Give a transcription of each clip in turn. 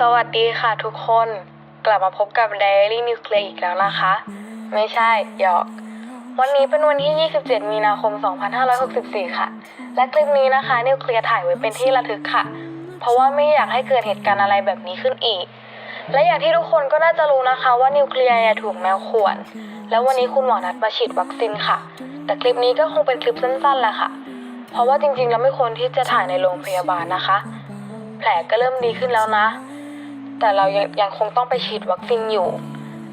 สวัสดีค่ะทุกคน กลับมาพบกับ Diary Nuclear อีกแล้วนะคะ ไม่ใช่หยอก วันนี้เป็นวันที่ 27 มีนาคม 2564 ค่ะ และคลิปนี้นะคะนิวเคลียร์ถ่ายไว้เป็นที่ระทึกค่ะ เพราะว่าไม่อยากให้เกิดเหตุการณ์อะไรแบบนี้ขึ้นอีก และอย่างที่ทุกคนก็น่าจะรู้นะคะว่านิวเคลียร์ถูกแมวข่วน แล้ววันนี้คุณหมอนัดมาฉีดวัคซีนค่ะ แต่คลิปนี้ก็คงเป็นคลิปสั้นๆแหละค่ะ เพราะว่าจริงๆแล้วไม่ควรที่จะถ่ายในโรงพยาบาลนะคะ แผลก็เริ่มดีขึ้นแล้วนะ แต่เรายังยังคงต้องไปฉีดวัคซีนอยู่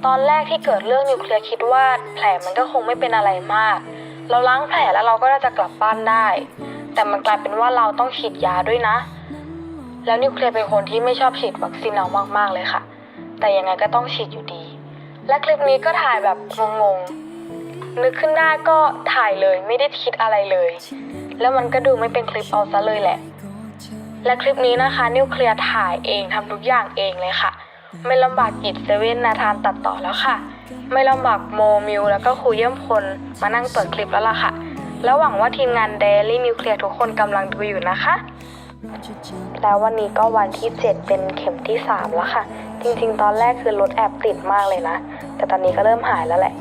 ตอนแรกที่เกิดเรื่องนิวเคลียร์คิดว่าแผลมันก็คงไม่เป็นอะไรมาก เราล้างแผลแล้วเราก็น่าจะกลับบ้านได้ แต่มันกลายเป็นว่าเราต้องฉีดยาด้วยนะ แล้วนิวเคลียร์เป็นคนที่ไม่ชอบฉีดวัคซีนเรามากๆเลยค่ะ แต่ยังไงก็ต้องฉีดอยู่ดี และคลิปนี้ก็ถ่ายแบบงงๆ นึกขึ้นได้ก็ถ่ายเลยไม่ได้คิดอะไรเลย แล้วมันก็ดูไม่เป็นคลิปเอาซะเลยแหละ และคลิปนี้นะคะนิวเคลียร์ถ่ายเองทำทุกอย่างเองเลยค่ะ ไม่ลำบากกิจเซเว่นนาธานตัดต่อแล้วค่ะ ไม่ลำบากโมมิวแล้วก็ครูเยี่ยมพลมานั่งเปิดคลิปแล้วล่ะค่ะ แล้วหวังว่าทีมงานเดลี่นิวเคลียร์ทุกคนกำลังดูอยู่นะคะ แล้ววันนี้ก็วันที่ 7 เป็นเข็มที่ 3 แล้วค่ะ จริงๆ ตอนแรกคือรถแอบติดมากเลยนะ แต่ตอนนี้ก็เริ่มหายแล้วแหละ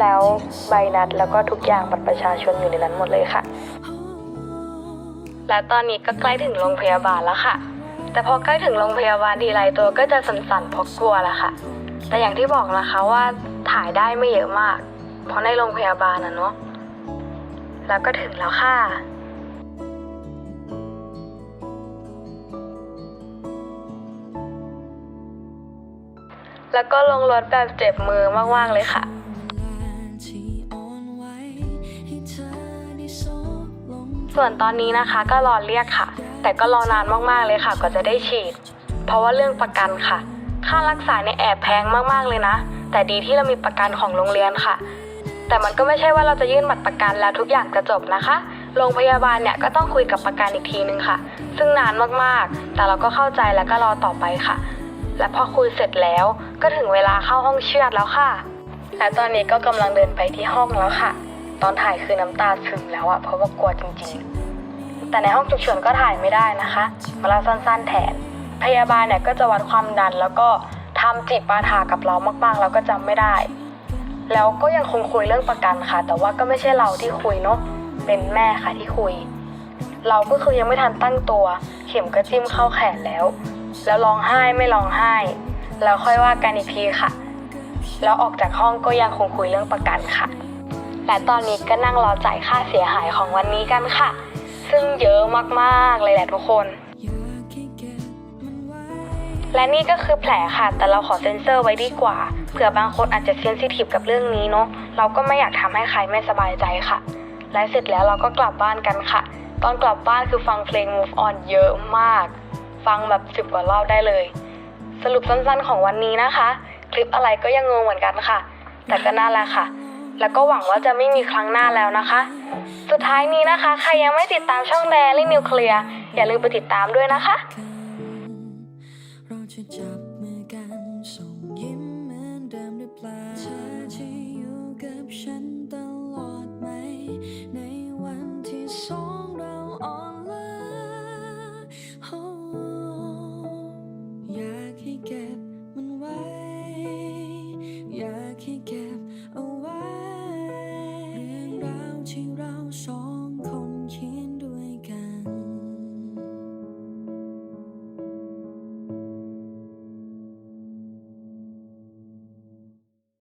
แล้วใบนัดแล้วก็ทุกอย่างบัตรประชาชนอยู่ในนั้นหมดเลยค่ะ และตอนนี้ก็ใกล้ถึงโรงพยาบาลแล้วค่ะ แต่พอใกล้ถึงโรงพยาบาลทีไรตัวก็จะสั่นๆเพราะกลัวแหละค่ะ แต่อย่างที่บอกนะคะว่าถ่ายได้ไม่เยอะมาก เพราะในโรงพยาบาลนะเนาะ แล้วก็ถึงแล้วค่ะแล้วก็ลงรถแบบเจ็บมือมากๆเลยค่ะ ส่วนตอนนี้นะคะก็รอเรียกค่ะ แต่ก็รอนานมากๆเลยค่ะกว่าจะได้ฉีด เพราะว่าเรื่องประกันค่ะ ค่ารักษาเนี่ยแอบแพงมากๆเลยนะ แต่ดีที่เรามีประกันของโรงเรียนค่ะ แต่มันก็ไม่ใช่ว่าเราจะยื่นบัตรประกันแล้วทุกอย่างจะจบนะคะ โรงพยาบาลเนี่ยก็ต้องคุยกับประกันอีกทีนึงค่ะ ซึ่งนานมากๆ แต่เราก็เข้าใจแล้วก็รอต่อไปค่ะ และพอคุยเสร็จแล้วก็ถึงเวลาเข้าห้องเชือดแล้วค่ะ และตอนนี้ก็กำลังเดินไปที่ห้องแล้วค่ะ ตอนถ่ายคือน้ำตาซึมแล้วอะเพราะว่ากลัวจริงๆ แต่ในห้องฉุกเฉินก็ถ่ายไม่ได้นะคะมาเล่าสั้นๆแทน พยาบาลเนี่ยก็จะวัดความดันแล้วก็ทำจิตปาถากับเรามากๆ แล้วก็จำไม่ได้ แล้วก็ยังคงคุยเรื่องประกันค่ะ แต่ว่าก็ไม่ใช่เราที่คุยเนาะเป็นแม่ค่ะที่คุย เราก็คือยังไม่ทันตั้งตัว เข็มก็จิ้มเข้าแขนแล้ว แล้วร้องไห้ไม่ร้องไห้ แล้วค่อยว่ากันอีกทีค่ะ แล้วออกจากห้องก็ยังคงคุยเรื่องประกันค่ะ และตอนนี้ก็นั่งรอจ่ายค่าเสียหายของวันนี้กันค่ะ ซึ่งเยอะมากๆเลยแหละทุกคน และนี่ก็คือแผลค่ะ แต่เราขอเซ็นเซอร์ไว้ดีกว่า เผื่อบางคนอาจจะเซนซิทีฟกับเรื่องนี้เนาะ เราก็ไม่อยากทำให้ใครไม่สบายใจค่ะ และเสร็จแล้วเราก็กลับบ้านกันค่ะ ตอนกลับบ้านคือฟังเพลง Move On เยอะมาก ฟังแบบสิบกว่ารอบได้เลย สรุปสั้นๆของวันนี้นะคะ คลิปอะไรก็ยังงงเหมือนกันค่ะ แต่ก็น่ารักค่ะ แล้วก็หวังว่าจะไม่มีครั้งหน้าแล้วนะคะ สุดท้ายนี้นะคะ ใครยังไม่ติดตามช่องแดรี่นิวเคลียร์อย่าลืมไปติดตามด้วยนะคะ